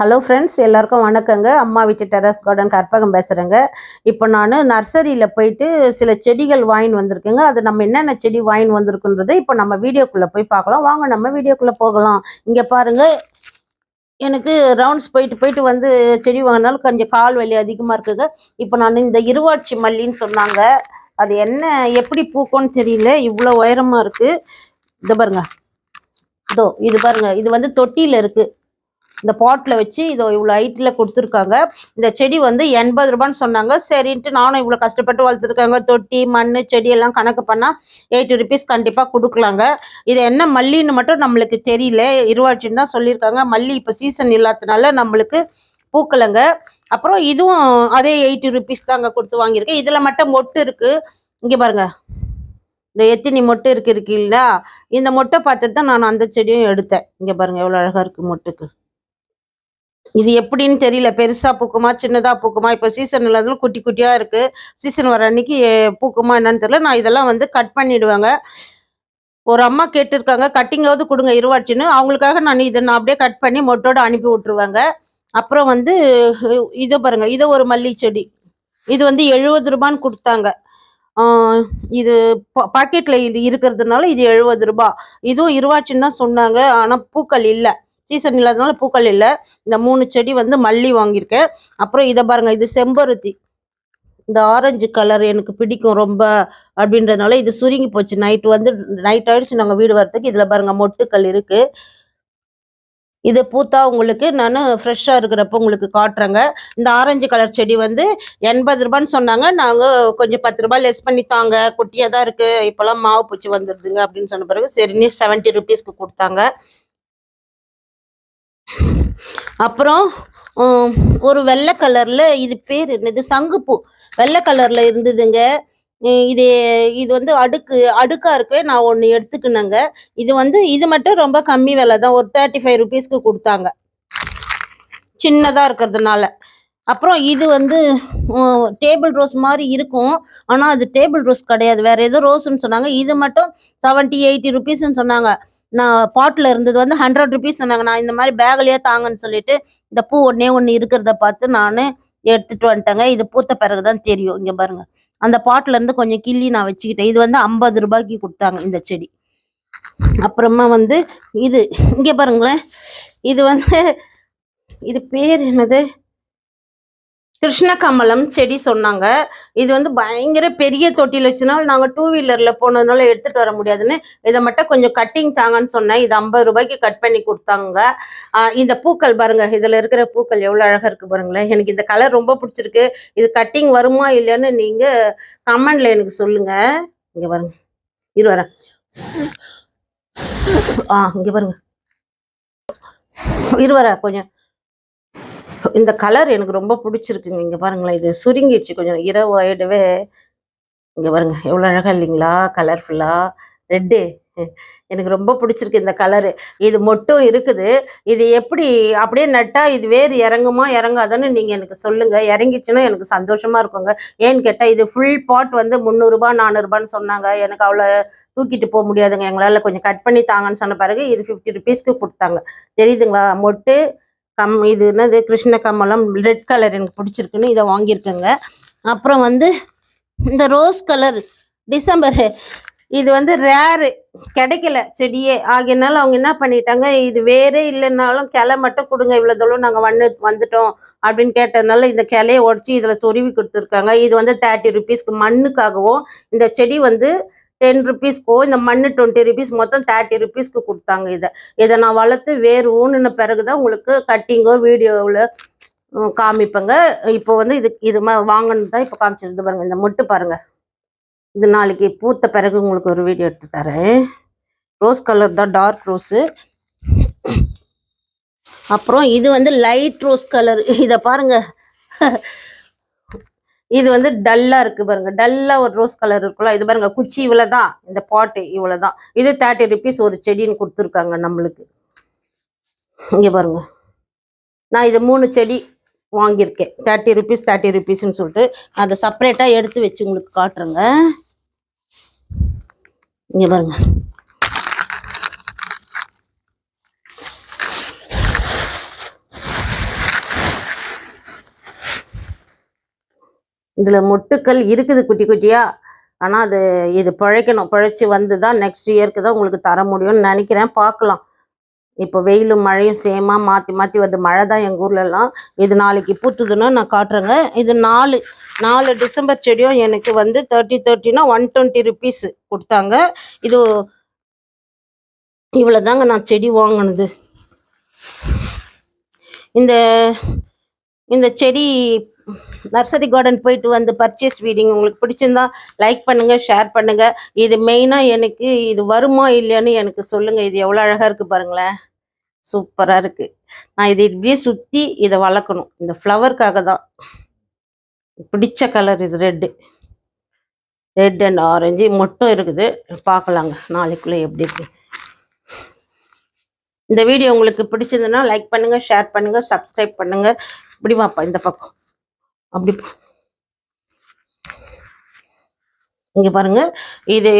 Hello friends எல்லாருக்கும் வணக்கங்க. அம்மா வீட்டு டெரஸ் கார்டன் கற்பகம் பேசுகிறேங்க இப்போ நான் நர்சரியில் போயிட்டு சில செடிகள் வாங்கின்னு வந்திருக்கேங்க. அது நம்ம என்னென்ன செடி வாங்கின்னு வந்திருக்குன்றதை இப்போ நம்ம வீடியோக்குள்ளே போய் பார்க்கலாம். வாங்க நம்ம வீடியோக்குள்ளே போகலாம். இங்கே பாருங்க. எனக்கு ரவுண்ட்ஸ் போயிட்டு போயிட்டு வந்து செடி வாங்கினாலும் கொஞ்சம் கால் வலி அதிகமாக இருக்குங்க. இப்போ நான் இந்த இருவாட்சி மல்லின்னு சொன்னாங்க. அது என்ன எப்படி பூக்கும்னு தெரியல. இவ்வளோ உயரமாக இருக்குது இதை பாருங்க. இதோ இது பாருங்க. இது வந்து தொட்டியில் இருக்குது இந்த பாட்டில் வச்சு இதோ இவ்வளோ ஹைட்டில் கொடுத்துருக்காங்க. இந்த செடி வந்து எண்பது ரூபான்னு சொன்னாங்க. சரின்ட்டு நானும் இவ்வளோ கஷ்டப்பட்டு வளர்த்துருக்காங்க. தொட்டி மண் செடியெல்லாம் கணக்கு பண்ணால் எயிட்டி ருபீஸ் கண்டிப்பாக கொடுக்கலாங்க. இது என்ன மல்லின்னு மட்டும் நம்மளுக்கு தெரியல. இருவாட்சின்னு தான் சொல்லியிருக்காங்க. மல்லி இப்போ சீசன் இல்லாததுனால நம்மளுக்கு பூக்கலைங்க. அப்புறம் இதுவும் அதே எயிட்டி ருபீஸ் தாங்க கொடுத்து வாங்கியிருக்கேன். இதில் மட்டும் மொட்டு இருக்குது இங்கே பாருங்க. இந்த எத்தினி மொட்டு இருக்கு இருக்குல்ல இந்த மொட்டை பார்த்துட்டு தான் நான் அந்த செடியும் எடுத்தேன். இங்கே பாருங்கள் எவ்வளோ அழகாக இருக்குது மொட்டுக்கு. இது எப்படின்னு தெரியல. பெருசா பூக்குமா சின்னதா பூக்குமா? இப்போ சீசன் இல்லாதனால குட்டி குட்டியா இருக்கு. சீசன் வர அன்னைக்கு பூக்குமா என்னன்னு தெரியல. நான் இதெல்லாம் வந்து கட் பண்ணிடுவேங்க. ஒரு அம்மா கேட்டிருக்காங்க கட்டிங்காவது கொடுங்க இருவாச்சின்னு. அவங்களுக்காக நான் இதை நான் அப்படியே கட் பண்ணி மொட்டோட அனுப்பி விட்டுருவேங்க. அப்புறம் வந்து இதை பாருங்கள் பாருங்க ஒரு மல்லி செடி. இது வந்து எழுபது ரூபான்னு கொடுத்தாங்க. இது பாக்கெட்ல இருக்கிறதுனால இது எழுபது ரூபா. இதுவும் இருவாச்சின்னு தான் சொன்னாங்க. ஆனா பூக்கள் இல்லை. சீசன் இல்லாதனால பூக்கள் இல்லை. இந்த மூணு செடி வந்து மல்லி வாங்கியிருக்கேன். அப்புறம் இதை பாருங்க இது செம்பருத்தி. இந்த ஆரஞ்சு கலர் எனக்கு பிடிக்கும் ரொம்ப அப்படின்றதுனால இது சுருங்கி போச்சு. நைட் வந்து நைட் ஆயிடுச்சு நாங்கள் வீடு வரதுக்கு இதில் பாருங்க மொட்டுக்கள் இருக்கு. இது பூத்தா உங்களுக்கு நான் ஃப்ரெஷ்ஷாக இருக்கிறப்ப உங்களுக்கு காட்டுறேங்க. இந்த ஆரஞ்சு கலர் செடி வந்து எண்பது ரூபான்னு சொன்னாங்க. நாங்கள் கொஞ்சம் பத்து ரூபாய் லெஸ் பண்ணி தாங்க. குட்டியாக தான் இருக்குது இப்போலாம் மாவு பூச்சி வந்துடுதுங்க அப்படின்னு சொன்ன பிறகு சரின்னு செவன்ட்டி ருபீஸ்க்கு கொடுத்தாங்க. அப்புறம் ஒரு வெள்ளை கலரில் இது பேர் என்னது? சங்குப்பூ. வெள்ளை கலரில் இருந்ததுங்க. இது இது வந்து அடுக்கு அடுக்கா இருக்கவே நான் ஒன்று எடுத்துக்கினேங்க. இது வந்து இது மட்டும் ரொம்ப கம்மி விலை தான். ஒரு தேர்ட்டி ஃபைவ் ருபீஸ்க்கு கொடுத்தாங்க. சின்னதாக இருக்கிறதுனால. அப்புறம் இது வந்து டேபிள் ரோஸ் மாதிரி இருக்கும். ஆனால் அது டேபிள் ரோஸ் கிடையாது. வேறு ஏதோ ரோஸ்ன்னு சொன்னாங்க. இது மட்டும் செவன்ட்டி எயிட்டி ருபீஸ்ன்னு சொன்னாங்க. நான் பாட்டில் இருந்தது வந்து ஹண்ட்ரட் ருபீஸ் சொன்னாங்க. நான் இந்த மாதிரி பேக்லேயே தாங்கன்னு சொல்லிட்டு இந்த பூ ஒன்றே ஒன்று இருக்கிறத பார்த்து நான் எடுத்துகிட்டு வந்துட்டேங்க. இது பூத்த பிறகு தான் தெரியும். இங்கே பாருங்கள் அந்த பாட்டிலேருந்து கொஞ்சம் கிள்ளி நான் வச்சுக்கிட்டேன். இது வந்து ஐம்பது ரூபாய்க்கு கொடுத்தாங்க இந்த செடி. அப்புறமா வந்து இது இங்கே பாருங்களேன். இது வந்து இது பேர் என்னது? கிருஷ்ணகமலம் செடி சொன்னாங்க. இது வந்து பயங்கர பெரிய தொட்டியில் வச்சுனால நாங்கள் டூ வீலரில் போனதுனால எடுத்துட்டு வர முடியாதுன்னு இதை மட்டும் கொஞ்சம் கட்டிங் தாங்கன்னு சொன்னேன். இது ஐம்பது ரூபாய்க்கு கட் பண்ணி கொடுத்தாங்க. இந்த பூக்கள் பாருங்க இதில் இருக்கிற பூக்கள் எவ்வளோ அழகாக இருக்கு பாருங்களேன். எனக்கு இந்த கலர் ரொம்ப பிடிச்சிருக்கு. இது கட்டிங் வருமா இல்லையான்னு நீங்கள் கமெண்டில் எனக்கு சொல்லுங்க. இங்கே பாருங்க. இரு வரேன். ஆ இங்கே பாருங்க. இரு வரேன் கொஞ்சம். இந்த கலர் எனக்கு ரொம்ப பிடிச்சிருக்குங்க. இங்கே பாருங்களேன் இது சுருங்கிடுச்சு கொஞ்சம். இரவு ஆயிடவே இங்கே பாருங்க எவ்வளோ அழகாக இல்லைங்களா? கலர்ஃபுல்லாக ரெட்டு எனக்கு ரொம்ப பிடிச்சிருக்கு இந்த கலரு இது மொட்டும் இருக்குது. இது எப்படி அப்படியே நட்டா இது வேறு இறங்குமா? இறங்காதான்னு நீங்க எனக்கு சொல்லுங்க. இறங்கிடுச்சுன்னா எனக்கு சந்தோஷமா இருக்குங்க. ஏன்னு கேட்டா இது ஃபுல் பாட் வந்து முந்நூறுபா நானூறுபான்னு சொன்னாங்க. எனக்கு அவ்வளோ தூக்கிட்டு போக முடியாதுங்க. எங்களால் கொஞ்சம் கட் பண்ணி தாங்கன்னு சொன்ன பிறகு இது ஃபிஃப்டி ருபீஸ்க்கு கொடுத்தாங்க. தெரியுதுங்களா? மொட்டு கம் இது என்னது கிருஷ்ண கமலம் ரெட் கலர் எனக்கு பிடிச்சிருக்குன்னு இதை வாங்கியிருக்கேங்க. அப்புறம் வந்து இந்த ரோஸ் கலர் டிசம்பர் இது வந்து ரேரு கிடைக்கல செடியே. ஆகியனால அவங்க என்ன பண்ணிட்டாங்க இது வேறே இல்லைன்னாலும் கிளை மட்டும் கொடுங்க இவ்வளோ தூரம் நாங்கள் வந்து வந்துட்டோம் அப்படின்னு கேட்டதுனால இந்த கிளையை உடச்சி இதில் சொருவி கொடுத்துருக்காங்க. இது வந்து தேர்ட்டி ருபீஸ்க்கு மண்ணுக்காகவும் இந்த செடி வந்து டென் ருபீஸ்க்கோ இந்த மண்ணு டுவெண்ட்டி ருபீஸ் மொத்தம் தேர்ட்டி ருபீஸ்க்கு கொடுத்தாங்க இதை. இதை நான் வளர்த்து வேர் பிறகு பிறகுதான் உங்களுக்கு கட்டிங்கோ வீடியோவில் காமிப்பேங்க. இப்போ வந்து இது இது மாதிரி வாங்கணும் தான் இப்போ காமிச்சிருந்து பாருங்க. இந்த மொட்டு பாருங்க. இது நாளைக்கு பூத்த பிறகு உங்களுக்கு ஒரு வீடியோ எடுத்து தரேன். ரோஸ் கலர் தான் டார்க் ரோஸு அப்புறம் இது வந்து லைட் ரோஸ் கலர் இதை பாருங்க. இது வந்து டல்லா இருக்கு பாருங்க. டல்லா ஒரு ரோஸ் கலர் இருக்குல்ல இது பாருங்க குச்சி இவ்வளவுதான். இந்த பாட்டு இவ்வளவுதான். இது தேர்ட்டி ருபீஸ் ஒரு செடின்னு கொடுத்துருக்காங்க நம்மளுக்கு. இங்க பாருங்க. நான் இது மூணு செடி வாங்கியிருக்கேன். தேர்ட்டி ருபீஸ் தேர்ட்டி ருபீஸ்ன்னு சொல்லிட்டு அதை செப்பரேட்டாக எடுத்து வச்சு உங்களுக்கு காட்டுறேங்க. இங்க பாருங்க. இதில் மொட்டுக்கள் இருக்குது குட்டி குட்டியாக ஆனால் அது இது பிழைக்கணும். பிழைச்சி வந்து தான் நெக்ஸ்ட் இயர்க்கு தான் உங்களுக்கு தர முடியும்னு நினைக்கிறேன். பார்க்கலாம். இப்போ வெயிலும் மழையும் சேமாக மாற்றி மாற்றி வருது. மழை தான் எங்கள் ஊர்லலாம். இது நாளைக்கு பூத்துதுன்னா நான் காட்டுறேங்க. இது நாலு நாலு டிசம்பர் செடியும் எனக்கு வந்து தேர்ட்டி தேர்ட்டினா ஒன் டுவெண்ட்டி ருபீஸ் கொடுத்தாங்க. இது இவ்வளோ தாங்க நான் செடி வாங்கினது. இந்த இந்த செடி நர்சரி கார்டன் போயிட்டு வந்து பர்ச்சேஸ் வீடிங் உங்களுக்கு பிடிச்சிருந்தா லைக் பண்ணுங்க ஷேர் பண்ணுங்க. இது மெயினாக எனக்கு இது வருமா இல்லையான்னு எனக்கு சொல்லுங்க. இது எவ்வளோ அழகாக இருக்கு பாருங்களேன். சூப்பராக இருக்கு. நான் இதை இப்படியே சுற்றி இதை வளர்க்கணும். இந்த ஃப்ளவருக்காக தான் பிடிச்ச கலர் இது ரெட்டு ரெட் அண்ட் ஆரஞ்சு மட்டும் இருக்குது. பார்க்கலாங்க. நாளைக்குள்ளே எப்படி இருக்கு. இந்த வீடியோ உங்களுக்கு பிடிச்சிருந்ததுன்னா லைக் பண்ணுங்க ஷேர் பண்ணுங்க சப்ஸ்கிரைப் பண்ணுங்க. இப்படி வாப்பா இந்த பக்கம். அப்படி இங்க பாருங்க. இது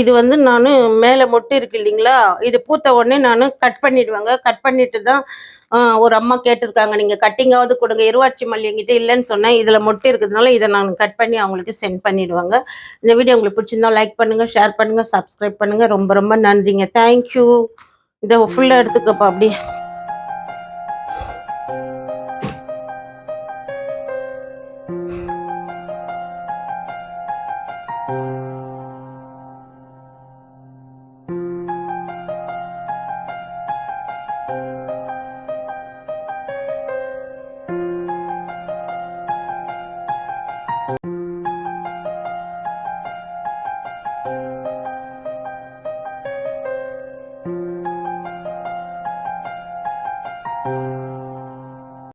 இது வந்து நான் மேலே மொட்டு இருக்கு இல்லைங்களா? இது பூத்த உடனே நான் கட் பண்ணிடுவேங்க. கட் பண்ணிட்டு தான் ஒரு அம்மா கேட்டிருக்காங்க நீங்க கட்டிங்காவது கொடுங்க. இருவாட்சி மல்லி எங்கிட்ட இல்லைன்னு சொன்னேன். இதுல மொட்டு இருக்கிறதுனால இதை நான் கட் பண்ணி அவங்களுக்கு சென்ட் பண்ணிடுவாங்க. இந்த வீடியோ உங்களுக்கு பிடிச்சிருந்தா லைக் பண்ணுங்க ஷேர் பண்ணுங்க சப்ஸ்கிரைப் பண்ணுங்க. ரொம்ப ரொம்ப நன்றிங்க. தேங்க்யூ இதை ஃபுல்லாக எடுத்துக்கப்பா அப்படியே.